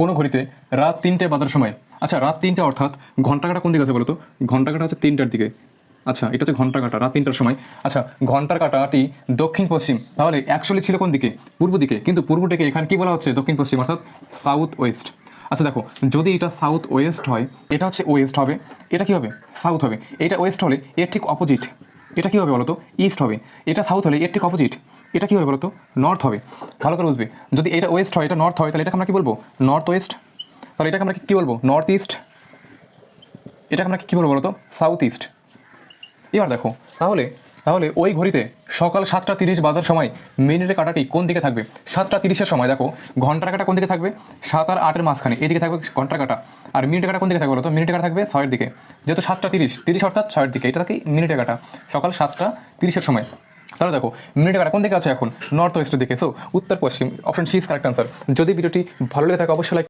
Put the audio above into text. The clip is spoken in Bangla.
কোনো ঘড়িতে রাত তিনটে বাজার সময়। আচ্ছা রাত তিনটে অর্থাৎ ঘণ্টা কাটা কোন দিকে আছে বলো তো ঘণ্টা কাটা হচ্ছে তিনটার দিকে। আচ্ছা এটা হচ্ছে ঘণ্টা কাটা রাত তিনটার সময়। আচ্ছা ঘণ্টার কাটাটি দক্ষিণ পশ্চিম, তাহলে অ্যাকচুয়ালি ছিল কোন দিকে? পূর্ব দিকে, কিন্তু পূর্ব দিকে এখানে কি বলা হচ্ছে? দক্ষিণ পশ্চিম, অর্থাৎ সাউথ ওয়েস্ট আচ্ছা দেখো, যদি এটা সাউথ ওয়েস্ট হয়, এটা হচ্ছে ওয়েস্ট হবে, এটা কি হবে? সাউথ হবে। এটা ওয়েস্ট হলে এর ঠিক অপোজিট এটা কী হবে বলতো? ইস্ট হবে। এটা সাউথ হলে এর ঠিক অপোজিট এটা কি হবে বলতো? নর্থ হবে। ভালো করে বুঝবে। যদি এটা ওয়েস্ট হয়, এটা নর্থ হয়, তাহলে এটাকে আমরা কী বলব? নর্থ ওয়েস্ট তাহলে এটাকে আমরা কী বলব? নর্থ ইস্ট এটাকে আমরা কী বলব বলতো? সাউথ ইস্ট এবার দেখো, তাহলে তাহলে ওই ঘড়িতে সকাল সাতটা তিরিশ বাজার সময় মিনিটের কাটাটি কোন দিকে থাকবে? সাতটা তিরিশের সময়, দেখো, ঘণ্টার কাটা কোন দিকে থাকবে? সাত আর আটের মাঝখানে, এদিকে থাকবে ঘণ্টার কাটা। আর মিনিটের কাটা কোন দিকে থাকবে বলো তো? মিনিটের কাটা থাকবে ছয়ের দিকে। যেহেতু সাতটা তিরিশ তিরিশ অর্থাৎ ছয়ের দিকে, এটা থাকে মিনিটের কাটা। সকাল সাতটা তিরিশের সময়। তাহলে দেখো মিনিটের কাটা কোন দিকে আছে এখন? নর্থ ওয়েস্টের দিকে। সো উত্তর, পশ্চিম option C is correct answer যদি ভিডিওটি ভালো লেগে থাকে, অবশ্যই